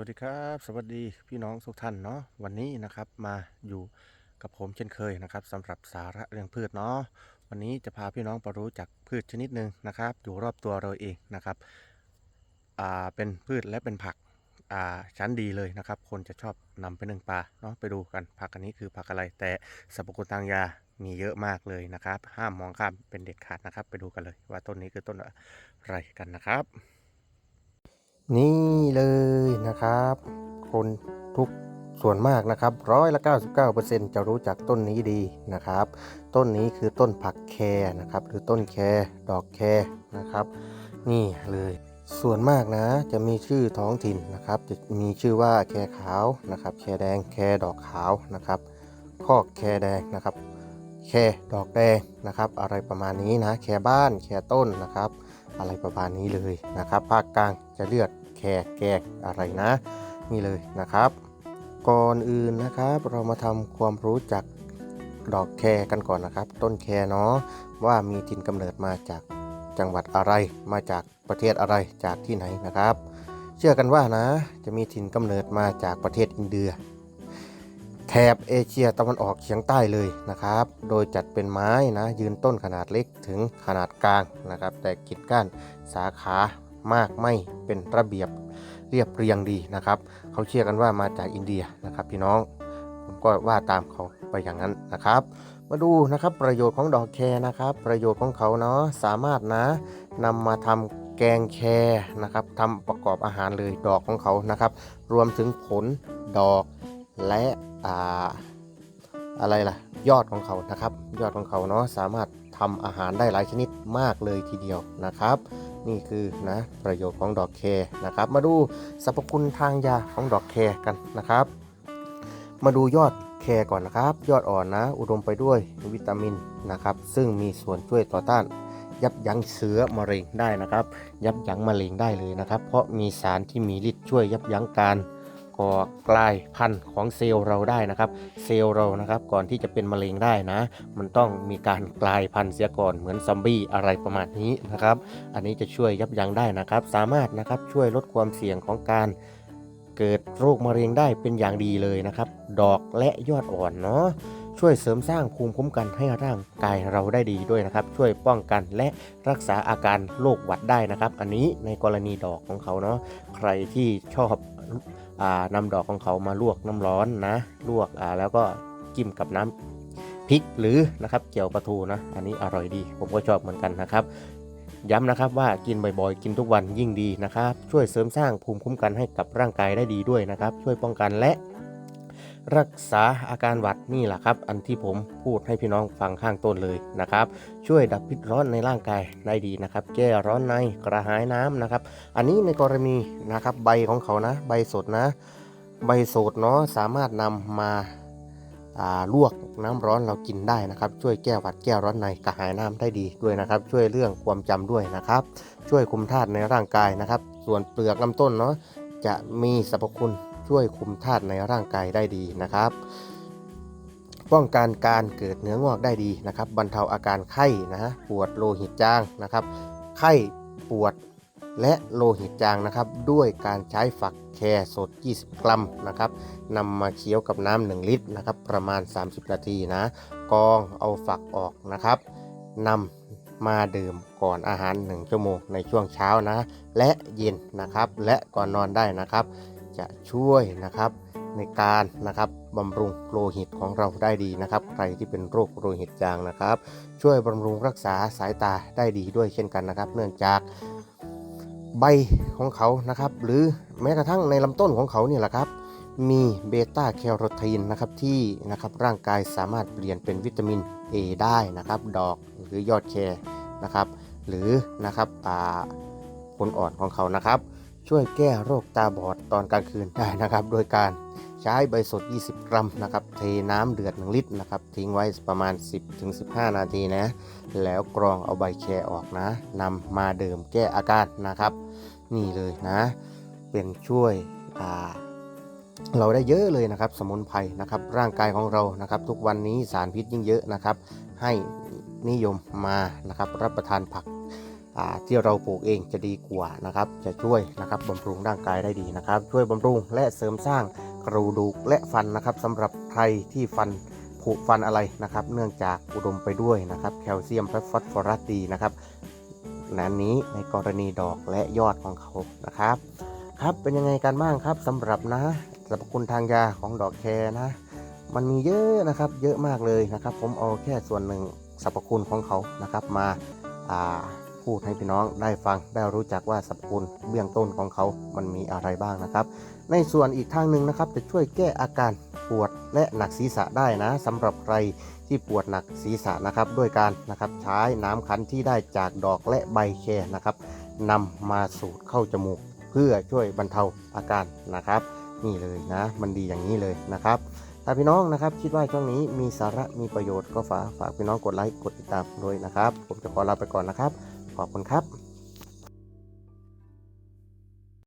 วัสดีครับ สวัสดีพี่น้องทุกท่านเนาะวันนี้นะครับมาอยู่กับผมเช่นเคยนะครับสำหรับสาระเรื่องพืชเนาะวันนี้จะพาพี่น้องไปรู้จักพืชชนิดหนึ่งนะครับ อยู่รอบตัวเราเองนะครับอ่าเป็นพืชและเป็นผักอ่าชั้นดีเลยนะครับ คนจะชอบนำไปนึ่งปลาเนาะไปดูกันผักอันนี้คือผักอะไรแต่สรรพคุณทางยามีเยอะมากเลยนะครับ ห้ามมองข้ามเป็นเด็ดขาดนะครับ ไปดูกันเลย ว่าต้นนี้คือต้นอะไรกันนะครับ นี่เลยนะครับ คนทุกส่วนมากนะครับร้อยละ 99%จะรู้จักต้นนี้ดีนะครับ ต้นนี้คือต้นผักแคนะครับ หรือต้นแคดอกแคนะครับ นี่เลยส่วนมากนะจะมีชื่อท้องถิ่นนะครับ จะมีชื่อว่าแคขาวนะครับ แคแดงแคดอกขาวนะครับคอกแคแดงนะครับ แคดอกแดงนะครับ อะไรประมาณนี้นะ แคบ้านแคต้นนะครับ อะไรประมาณนี้เลยนะครับ ภาคกลางจะเลือกแคแกกอะไรนะนี่เลยนะครับ ก่อนอื่นนะครับเรามาทำความรู้จักดอกแคกันก่อนนะครับ ต้นแคเนาะว่ามีถิ่นกำเนิดมาจากจังหวัดอะไร มาจากประเทศอะไรจากที่ไหนนะครับ เชื่อกันว่านะ จะมีถิ่นกำเนิดมาจากประเทศอินเดีย แถบเอเชียตะวันออกเฉียงใต้เลยนะครับ โดยจัดเป็นไม้นะยืนต้นขนาดเล็กถึงขนาดกลางนะครับ แต่กิดก้านสาขามากไม่เป็นระเบียบเรียบเรียงดีนะครับ เขาเชื่อกันว่ามาจากอินเดียนะครับพี่น้อง ผมก็ว่าตามเขาไปอย่างนั้นนะครับ มาดูนะครับประโยชน์ของดอกแคนะครับ ประโยชน์ของเขาเนาะสามารถนะนำมาทำแกงแคนะครับทำประกอบอาหารเลยดอกของเขานะครับ รวมถึงผลดอกและ อ่าอะไรล่ะ ยอดของเขานะครับ ยอดของเขาเนาะสามารถทำอาหารได้หลายชนิดมากเลยทีเดียวนะครับ นี่คือนะประโยชน์ของดอกแคนะครับ มาดูสรรพคุณทางยาของดอกแคกันนะครับ มาดูยอดแคก่อนนะครับ ยอดอ่อนนะ อุดมไปด้วยวิตามินนะครับ ซึ่งมีส่วนช่วยต่อต้าน ยับยั้งเชื้อมะเร็งได้นะครับ ยับยั้งมะเร็งได้เลยนะครับ เพราะมีสารที่มีฤทธิ์ช่วยยับยั้งการ ก่อกลายพันธุ์ของเซลล์เราได้นะครับ เซลล์เรานะครับก่อนที่จะเป็นมะเร็งได้นะ มันต้องมีการกลายพันธุ์เสียก่อนเหมือนซอมบี้อะไรประมาณนี้นะครับ อันนี้จะช่วยยับยั้งได้นะครับ สามารถนะครับช่วยลดความเสี่ยงของการเกิดโรคมะเร็งได้เป็นอย่างดีเลยนะครับ ดอกและยอดอ่อนเนาะช่วยเสริมสร้างภูมิคุ้มกันให้ร่างกายเราได้ดีด้วยนะครับ ช่วยป้องกันและรักษาอาการโรคหวัดได้นะครับ อันนี้ในกรณีดอกของเขาเนาะใครที่ชอบานำดอกของเขามาลวกน้ำร้อนนะ ลวกแล้วก็จิ้มกับน้ำพริกหรือนะครับเจียวปลาทูนะ อันนี้อร่อยดี ผมก็ชอบเหมือนกันนะครับย้ำนะครับว่ากินบ่อยๆ กินทุกวันยิ่งดีนะครับ ช่วยเสริมสร้างภูมิคุ้มกันให้กับร่างกายได้ดีด้วยนะครับ ช่วยป้องกันและ รักษาอาการหวัดนี่แหละครับ อันที่ผมพูดให้พี่น้องฟังข้างต้นเลยนะครับ ช่วยดับพิษร้อนในร่างกายได้ดีนะครับ แก้ร้อนในกระหายน้ำนะครับ อันนี้ในกรณีนะครับใบของเขานะ ใบสดนะ ใบสดเนาะสามารถนำมาอ่าลวกน้ำร้อนเรากินได้นะครับ ช่วยแก้หวัดแก้ร้อนในกระหายน้ำได้ดีด้วยนะครับ ช่วยเรื่องความจำด้วยนะครับ ช่วยคุมธาตุในร่างกายนะครับ ส่วนเปลือกลำต้นเนาะจะมีสรรพคุณ ช่วยคุมธาตุในร่างกายได้ดีนะครับ ป้องกันการเกิดเนื้องอกได้ดีนะครับ บรรเทาอาการไข้นะปวดโลหิตจางนะครับ ไข้ปวดและโลหิตจางนะครับ ด้วยการใช้ฝักแครสด 20 กรัมนะครับนำมาเคี้ยวกับน้ำ1ลิตรนะครับ ประมาณ 30 นาทีนะกรองเอาฝักออกนะครับนำมาดื่มก่อนอาหาร 1 ชั่วโมงในช่วงเช้านะ และเย็นนะครับ และก่อนนอนได้นะครับ จะช่วยนะครับในการนะครับบำรุงโลหิตของเราได้ดีนะครับ ใครที่เป็นโรคโลหิตจางนะครับ ช่วยบำรุงรักษาสายตาได้ดีด้วยเช่นกันนะครับ เนื่องจากใบของเขานะครับ หรือแม้กระทั่งในลำต้นของเขาเนี่ยแหละครับ มีเบต้าแคโรทีนนะครับที่นะครับร่างกายสามารถเปลี่ยนเป็นวิตามิน A ได้นะครับ ดอกหรือยอดแคนะครับ หรือนะครับผลอ่อนของเขานะครับ ช่วยแก้โรคตาบอดตอนกลางคืนได้นะครับ โดยการใช้ใบสด 20 กรัมนะครับเทน้ำเดือด 1 ลิตรนะครับทิ้งไว้ประมาณ 10-15 นาทีนะแล้วกรองเอาใบแครออกนะนำมาดื่มแก้อาการนะครับ นี่เลยนะ เป็นช่วยอ่าเราได้เยอะเลยนะครับ สมุนไพรนะครับ ร่างกายของเรานะครับ ทุกวันนี้สารพิษยิ่งเยอะนะครับ ให้นิยมมานะครับ รับประทานผัก ที่เราปลูกเองจะดีกว่านะครับ จะช่วยนะครับบำรุงร่างกายได้ดีนะครับ ช่วยบำรุงและเสริมสร้างกระดูกและฟันนะครับสำหรับใครที่ฟันผุฟันอะไรนะครับ เนื่องจากอุดมไปด้วยนะครับแคลเซียมและฟอสฟอรัสดีนะครับนั้นนี้ในกรณีดอกและยอดของเขานะครับ ครับเป็นยังไงกันบ้างครับสำหรับนะสรรพคุณทางยาของดอกแคนะ มันมีเยอะนะครับเยอะมากเลยนะครับ ผมเอาแค่ส่วนหนึ่งสรรพคุณของเขานะครับมาอ่า พูดให้พี่น้องได้ฟังได้รู้จักว่าสรรพคุณเบื้องต้นของเขามันมีอะไรบ้างนะครับ ในส่วนอีกทางหนึ่งนะครับจะช่วยแก้อาการปวดและหนักศีรษะได้นะสำหรับใครที่ปวดหนักศีรษะนะครับ ด้วยการนะครับใช้น้ำคั้นที่ได้จากดอกและใบแครนะครับนำมาสูดเข้าจมูก เพื่อช่วยบรรเทาอาการนะครับ นี่เลยนะ มันดีอย่างนี้เลยนะครับถ้าพี่น้องนะครับคิดว่าช่องนี้มีสาระมีประโยชน์ก็ฝากฝากพี่น้องกดไลค์กดติดตามด้วยนะครับ ผมจะขอลาไปก่อนนะครับ ขอบคุณครับ